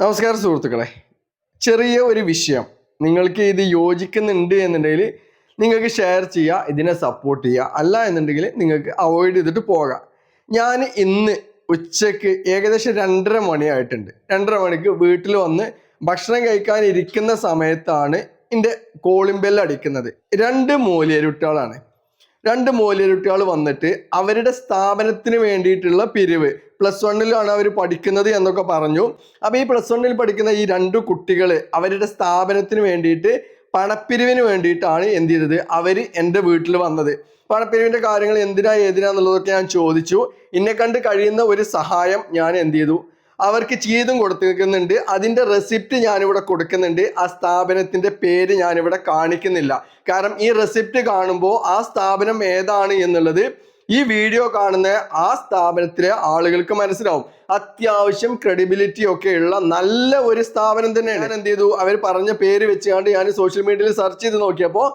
നമസ്കാരം സുഹൃത്തുക്കളെ. ചെറിയ ഒരു വിഷയം. നിങ്ങൾക്ക് ഇത് യോജിക്കുന്നുണ്ട് എന്നുണ്ടെങ്കിൽ നിങ്ങൾക്ക് ഷെയർ ചെയ്യുക ഇതിനെ സപ്പോർട്ട് ചെയ്യുക. അല്ല എന്നുണ്ടെങ്കിൽ നിങ്ങൾക്ക് അവോയ്ഡ് ചെയ്തിട്ട് പോകാം. ഞാൻ ഇന്ന് ഉച്ചയ്ക്ക് ഏകദേശം രണ്ടര മണിയായിട്ടുണ്ട്. രണ്ടര മണിക്ക് വീട്ടിൽ വന്ന് ഭക്ഷണം കഴിക്കാൻ ഇരിക്കുന്ന സമയത്താണ് എന്റെ കോളിംഗ് ബെല്ല് അടിക്കുന്നത്. രണ്ട് മൂലിയരുട്ടികളാണ്. രണ്ട് മൂലിയരുട്ടികൾ വന്നിട്ട് അവരുടെ സ്ഥാപനത്തിന് വേണ്ടിയിട്ടുള്ള പിരിവ്. പ്ലസ് വണ്ണിലാണ് അവർ പഠിക്കുന്നത് എന്നൊക്കെ പറഞ്ഞു. അപ്പോൾ ഈ പ്ലസ് വണ്ണിൽ പഠിക്കുന്ന ഈ രണ്ട് കുട്ടികൾ അവരുടെ സ്ഥാപനത്തിന് വേണ്ടിയിട്ട് പണപ്പിരിവിന് വേണ്ടിയിട്ടാണ് എന്ത് ചെയ്തത്? അവർ എന്റെ വീട്ടിൽ വന്നത്. പണപ്പിരിവിന്റെ കാര്യങ്ങൾ എന്തിനാ ഏതിനാന്നുള്ളതൊക്കെ ഞാൻ ചോദിച്ചു. എന്നെ കണ്ട് കഴിയുന്ന ഒരു സഹായം ഞാൻ എന്ത് ചെയ്തു? അവർക്ക് ചെയ്തും കൊടുത്തിരിക്കുന്നുണ്ട്. അതിന്റെ റെസിപ്റ്റ് ഞാനിവിടെ കൊടുക്കുന്നുണ്ട്. ആ സ്ഥാപനത്തിന്റെ പേര് ഞാനിവിടെ കാണിക്കുന്നില്ല. കാരണം ഈ റെസിപ്റ്റ് കാണുമ്പോൾ ആ സ്ഥാപനം ഏതാണ് എന്നുള്ളത് ഈ വീഡിയോ കാണുന്ന ആ സ്ഥാപനത്തിലെ ആളുകൾക്ക് മനസ്സിലാവും. അത്യാവശ്യം ക്രെഡിബിലിറ്റി ഒക്കെ ഉള്ള നല്ല ഒരു സ്ഥാപനം തന്നെയാണ്. ഞാൻ എന്ത് ചെയ്തു? അവർ പറഞ്ഞ പേര് വെച്ചുകൊണ്ട് ഞാൻ സോഷ്യൽ മീഡിയയിൽ സെർച്ച് ചെയ്ത് നോക്കിയപ്പോൾ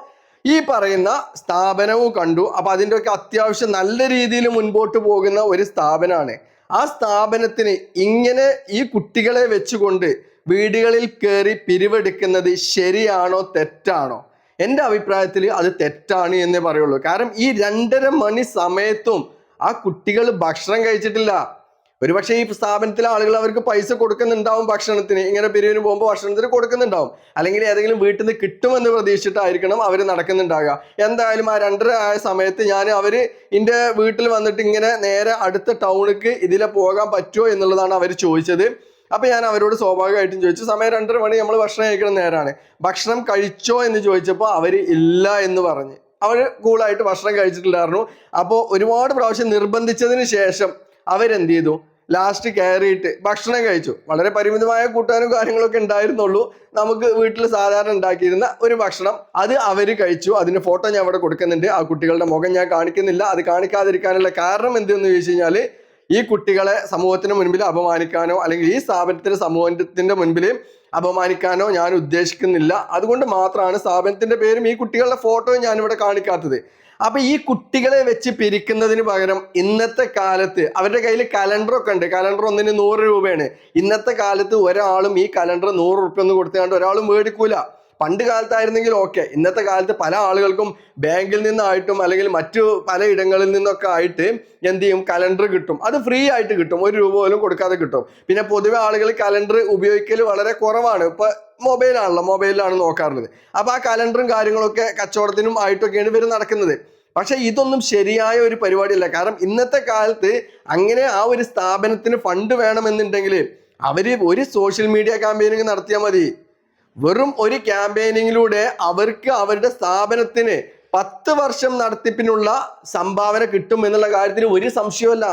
ഈ പറയുന്ന സ്ഥാപനവും കണ്ടു. അപ്പൊ അതിന്റെ ഒക്കെ അത്യാവശ്യം നല്ല രീതിയിൽ മുൻപോട്ട് പോകുന്ന ഒരു സ്ഥാപനമാണ്. ആ സ്ഥാപനത്തിന് ഇങ്ങനെ ഈ കുട്ടികളെ വെച്ചുകൊണ്ട് വീടുകളിൽ കയറി പിരിവെടുക്കുന്നത് ശരിയാണോ തെറ്റാണോ? എന്റെ അഭിപ്രായത്തിൽ അത് തെറ്റാണ് എന്നേ പറയുള്ളൂ. കാരണം ഈ രണ്ടര മണി സമയത്തും ആ കുട്ടികൾ ഭക്ഷണം കഴിച്ചിട്ടില്ല. ഒരുപക്ഷെ ഈ സ്ഥാപനത്തിലെ ആളുകൾ അവർക്ക് പൈസ കൊടുക്കുന്നുണ്ടാവും ഭക്ഷണത്തിന്. ഇങ്ങനെ പിരിവിന് പോകുമ്പോൾ ഭക്ഷണത്തിന് കൊടുക്കുന്നുണ്ടാവും. അല്ലെങ്കിൽ ഏതെങ്കിലും വീട്ടിൽ നിന്ന് കിട്ടുമെന്ന് പ്രതീക്ഷിച്ചിട്ടായിരിക്കണം അവർ നടക്കുന്നുണ്ടാകുക എന്തായാലും ആ രണ്ടര ആയ സമയത്ത് ഞാൻ അവർ എന്റെ വീട്ടിൽ വന്നിട്ട് ഇങ്ങനെ നേരെ അടുത്ത ടൗണിക്ക് ഇതിലെ പോകാൻ പറ്റുമോ എന്നുള്ളതാണ് അവർ ചോദിച്ചത്. അപ്പൊ ഞാൻ അവരോട് സ്വാഭാവികമായിട്ടും ചോദിച്ചു സമയം രണ്ടര മണി നമ്മൾ ഭക്ഷണം കഴിക്കുന്ന നേരമാണ് ഭക്ഷണം കഴിച്ചോ എന്ന് ചോദിച്ചപ്പോൾ അവർ ഇല്ല എന്ന് പറഞ്ഞ്. അവർ കൂളായിട്ട് ഭക്ഷണം കഴിച്ചിട്ടില്ലായിരുന്നു അപ്പോൾ ഒരുപാട് പ്രാവശ്യം നിർബന്ധിച്ചതിന് ശേഷം അവരെന്ത് ചെയ്തു? ലാസ്റ്റ് കയറിയിട്ട് ഭക്ഷണം കഴിച്ചു. വളരെ പരിമിതമായ കൂട്ടാനും കാര്യങ്ങളൊക്കെ ഉണ്ടായിരുന്നുള്ളൂ. നമുക്ക് വീട്ടിൽ സാധാരണ ഉണ്ടാക്കിയിരുന്ന ഒരു ഭക്ഷണം. അത് അവർ കഴിച്ചു. അതിന്റെ ഫോട്ടോ ഞാൻ അവിടെ കൊടുക്കുന്നുണ്ട്. ആ കുട്ടികളുടെ മുഖം ഞാൻ കാണിക്കുന്നില്ല. അത് കാണിക്കാതിരിക്കാനുള്ള കാരണം എന്തെന്ന് ചോദിച്ചു കഴിഞ്ഞാൽ ഈ കുട്ടികളെ സമൂഹത്തിന് മുൻപിൽ അപമാനിക്കാനോ അല്ലെങ്കിൽ ഈ സ്ഥാപനത്തിന്റെ സമൂഹത്തിന്റെ മുൻപിൽ അപമാനിക്കാനോ ഞാൻ ഉദ്ദേശിക്കുന്നില്ല. അതുകൊണ്ട് മാത്രമാണ് സ്ഥാപനത്തിന്റെ പേരും ഈ കുട്ടികളുടെ ഫോട്ടോയും ഞാൻ ഇവിടെ കാണിക്കാത്തത്. അപ്പൊ ഈ കുട്ടികളെ വെച്ച് പിരിക്കുന്നതിന് പകരം ഇന്നത്തെ കാലത്ത് അവരുടെ കയ്യിൽ കലണ്ടർ ഒക്കെ ഉണ്ട്. കലണ്ടർ ഒന്നിന് നൂറ് രൂപയാണ്. ഇന്നത്തെ കാലത്ത് ഒരാളും ഈ കലണ്ടർ നൂറ് റുപ്യ ഒന്ന് കൊടുത്തുകൊണ്ട് ഒരാളും മേടിക്കൂല. പണ്ട് കാലത്തായിരുന്നെങ്കിൽ ഓക്കെ ഇന്നത്തെ കാലത്ത് പല ആളുകൾക്കും ബാങ്കിൽ നിന്നായിട്ടും അല്ലെങ്കിൽ മറ്റു പല ഇടങ്ങളിൽ നിന്നൊക്കെ ആയിട്ട് എന്ത് ചെയ്യും? കലണ്ടർ കിട്ടും. അത് ഫ്രീ ആയിട്ട് കിട്ടും. ഒരു രൂപ പോലും കൊടുക്കാതെ കിട്ടും. പിന്നെ പൊതുവെ ആളുകൾ കലണ്ടർ ഉപയോഗിക്കൽ വളരെ കുറവാണ്. ഇപ്പൊ മൊബൈലാണല്ലോ മൊബൈലിലാണ് നോക്കാറുള്ളത്. അപ്പൊ ആ കലണ്ടറും കാര്യങ്ങളൊക്കെ കച്ചവടത്തിനും ആയിട്ടൊക്കെയാണ് ഇവർ നടക്കുന്നത്. പക്ഷേ ഇതൊന്നും ശരിയായ ഒരു പരിപാടിയല്ല. കാരണം ഇന്നത്തെ കാലത്ത് അങ്ങനെ ആ ഒരു സ്ഥാപനത്തിന് ഫണ്ട് വേണമെന്നുണ്ടെങ്കിൽ അവർ ഒരു സോഷ്യൽ മീഡിയ ക്യാമ്പയിനിങ് നടത്തിയാൽ മതി. വെറും ഒരു ക്യാമ്പയിനിങ്ങിലൂടെ അവർക്ക് അവരുടെ സ്ഥാപനത്തിന് പത്ത് വർഷം നടത്തിപ്പിനുള്ള സംഭാവന കിട്ടും എന്നുള്ള കാര്യത്തിൽ ഒരു സംശയമല്ല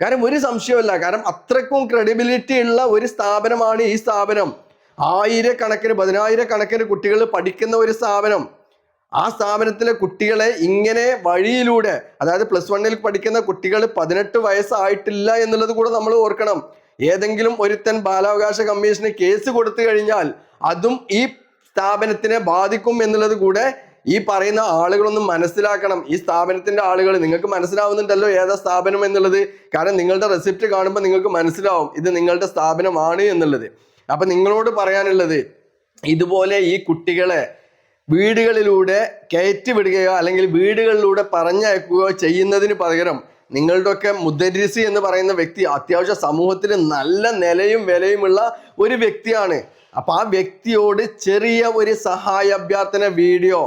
കാരണം ഒരു സംശയമല്ല കാരണം അത്രക്കും ക്രെഡിബിലിറ്റി ഉള്ള ഒരു സ്ഥാപനമാണ് ഈ സ്ഥാപനം. ആയിരക്കണക്കിന് പതിനായിരക്കണക്കിന് കുട്ടികൾ പഠിക്കുന്ന ഒരു സ്ഥാപനം. ആ സ്ഥാപനത്തിലെ കുട്ടികളെ ഇങ്ങനെ വഴിയിലൂടെ അതായത് പ്ലസ് വണ്ണിൽ പഠിക്കുന്ന കുട്ടികൾ പതിനെട്ട് വയസ്സായിട്ടില്ല എന്നുള്ളത് കൂടെ നമ്മൾ ഓർക്കണം. ഏതെങ്കിലും ഒരുത്തൻ ബാലാവകാശ കമ്മീഷന് കേസ് കൊടുത്തു കഴിഞ്ഞാൽ അതും ഈ സ്ഥാപനത്തിനെ ബാധിക്കും എന്നുള്ളത് കൂടെ ഈ പറയുന്ന ആളുകളൊന്നും മനസ്സിലാക്കണം. ഈ സ്ഥാപനത്തിന്റെ ആളുകൾ നിങ്ങൾക്ക് മനസ്സിലാവുന്നുണ്ടല്ലോ ഏതാ സ്ഥാപനം എന്നുള്ളത്. കാരണം നിങ്ങളുടെ റെസിപ്റ്റ് കാണുമ്പോൾ നിങ്ങൾക്ക് മനസ്സിലാവും ഇത് നിങ്ങളുടെ സ്ഥാപനമാണ് എന്നുള്ളത്. അപ്പൊ നിങ്ങളോട് പറയാനുള്ളത് ഇതുപോലെ ഈ കുട്ടികളെ വീടുകളിലൂടെ കയറ്റി വിടുകയോ അല്ലെങ്കിൽ വീടുകളിലൂടെ പറഞ്ഞയക്കുകയോ ചെയ്യുന്നതിന് പകരം നിങ്ങളുടെയൊക്കെ മുദ്രസി എന്ന് പറയുന്ന വ്യക്തി അത്യാവശ്യം സമൂഹത്തിൽ നല്ല നിലയും വിലയുമുള്ള ഒരു വ്യക്തിയാണ്. അപ്പൊ ആ വ്യക്തിയോട് ചെറിയ ഒരു സഹായ അഭ്യർത്ഥന വീഡിയോ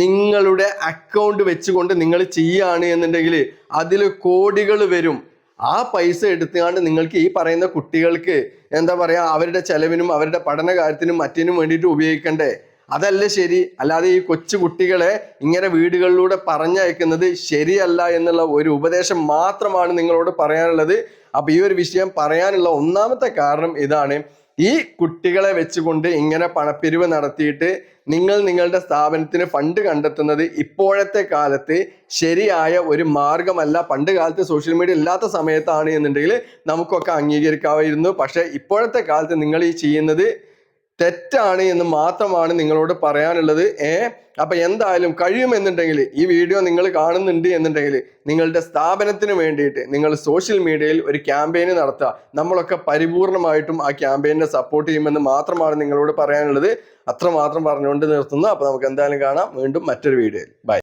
നിങ്ങളുടെ അക്കൗണ്ട് വെച്ചുകൊണ്ട് നിങ്ങൾ ചെയ്യുകയാണ് എന്നുണ്ടെങ്കിൽ അതിൽ കോടികൾ വരും. ആ പൈസ എടുത്തുകൊണ്ട് നിങ്ങൾക്ക് ഈ പറയുന്ന കുട്ടികൾക്ക് എന്താ പറയാ അവരുടെ ചെലവിനും അവരുടെ പഠന കാര്യത്തിനും മറ്റിനും വേണ്ടിയിട്ട് ഉപയോഗിക്കണ്ടേ? അതല്ല ശരി. അല്ലാതെ ഈ കൊച്ചു കുട്ടികളെ ഇങ്ങനെ വീടുകളിലൂടെ പറഞ്ഞയക്കുന്നത് ശരിയല്ല എന്നുള്ള ഒരു ഉപദേശം മാത്രമാണ് നിങ്ങളോട് പറയാനുള്ളത്. അപ്പൊ ഈ ഒരു വിഷയം പറയാനുള്ള ഒന്നാമത്തെ കാരണം ഇതാണ്. ഈ കുട്ടികളെ വെച്ചുകൊണ്ട് ഇങ്ങനെ പണപ്പിരിവ് നടത്തിയിട്ട് നിങ്ങൾ നിങ്ങളുടെ സ്ഥാപനത്തിന് ഫണ്ട് കണ്ടെത്തുന്നത് ഇപ്പോഴത്തെ കാലത്ത് ശരിയായ ഒരു മാർഗമല്ല. പണ്ട് കാലത്ത് സോഷ്യൽ മീഡിയ ഇല്ലാത്ത സമയത്താണ് എന്നുണ്ടെങ്കിൽ നമുക്കൊക്കെ അംഗീകരിക്കാമായിരുന്നു. പക്ഷേ ഇപ്പോഴത്തെ കാലത്ത് നിങ്ങൾ ഈ ചെയ്യുന്നത് തെറ്റാണ് എന്ന് മാത്രമാണ് നിങ്ങളോട് പറയാനുള്ളത്. ഏ? അപ്പൊ എന്തായാലും കഴിയുമെന്നുണ്ടെങ്കിൽ ഈ വീഡിയോ നിങ്ങൾ കാണുന്നുണ്ട് എന്നുണ്ടെങ്കിൽ നിങ്ങളുടെ സ്ഥാപനത്തിന് വേണ്ടിയിട്ട് നിങ്ങൾ സോഷ്യൽ മീഡിയയിൽ ഒരു ക്യാമ്പയിന് നടത്തുക. നമ്മളൊക്കെ പരിപൂർണമായിട്ടും ആ ക്യാമ്പയിനെ സപ്പോർട്ട് ചെയ്യുമെന്ന് മാത്രമാണ് നിങ്ങളോട് പറയാനുള്ളത്. അത്രമാത്രം പറഞ്ഞുകൊണ്ട് നിർത്തുന്നു. അപ്പൊ നമുക്ക് എന്തായാലും കാണാം. വീണ്ടും മറ്റൊരു വീഡിയോയിൽ. ബൈ.